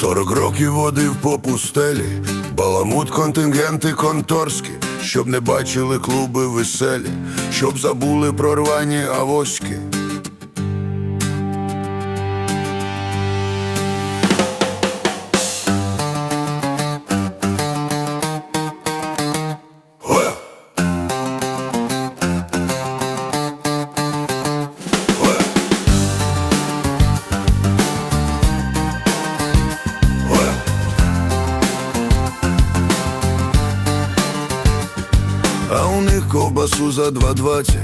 Сорок років водив по пустелі, баламут контингенти конторські, щоб не бачили клуби веселі, щоб забули про рвані авоськи. Ковбасу за 2,20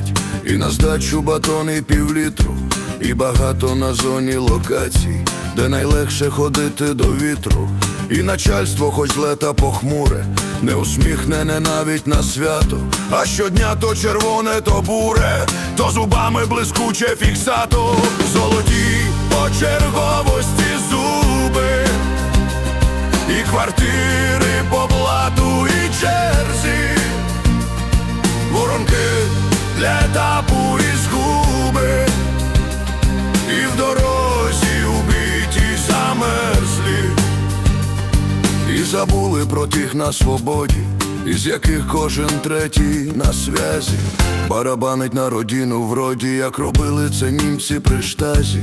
І на здачу батони півлітру І багато на зоні локацій Де найлегше ходити до вітру. І начальство хоч лета похмуре Не усміхнене навіть на свято. А щодня то червоне, то буре То зубами блискуче фіксато. Золоті по забули про тих на свободі Із яких кожен третій на связі. Барабанить на родину вроді, як робили це німці при штазі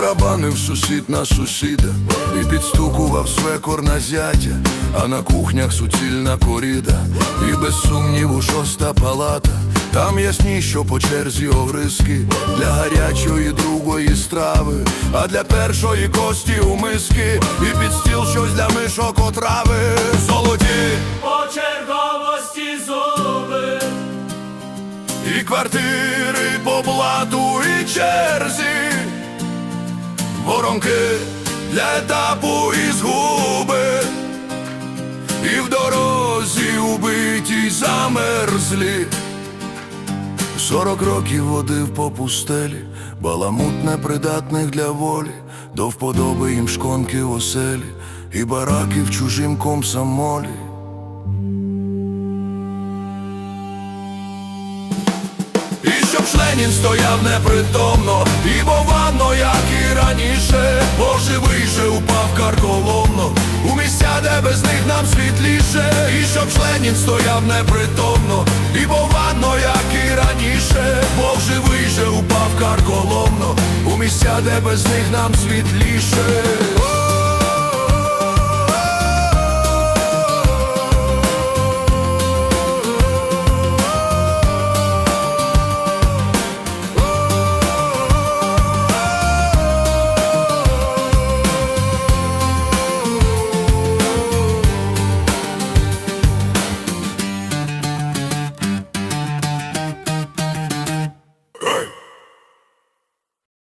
Барабанив сусід на сусіда. І підстукував свекор на зятя А на кухнях суцільна коріда. І без сумніву шоста палата. Там ясні, що по черзі огризки Для гарячої другої страви А для першої кості у миски. І під стіл щось для мишок отрави. Золоті по черговості зуби, і квартири Воронки для етапу і згуби. І в дорозі убиті замерзлі. Сорок років водив по пустелі Баламут непридатних для волі. До вподоби їм шконки в оселі І бараки в чужим комсомолі І щоб Ленін стояв непритомно, і бовано, як і раніше, бо живий же упав карколомно, у місця, де без них нам світліше, і щоб Ленін стояв непритомно, і бовано, як і раніше, бо живий же упав карколомно, у місця, де без них нам світліше.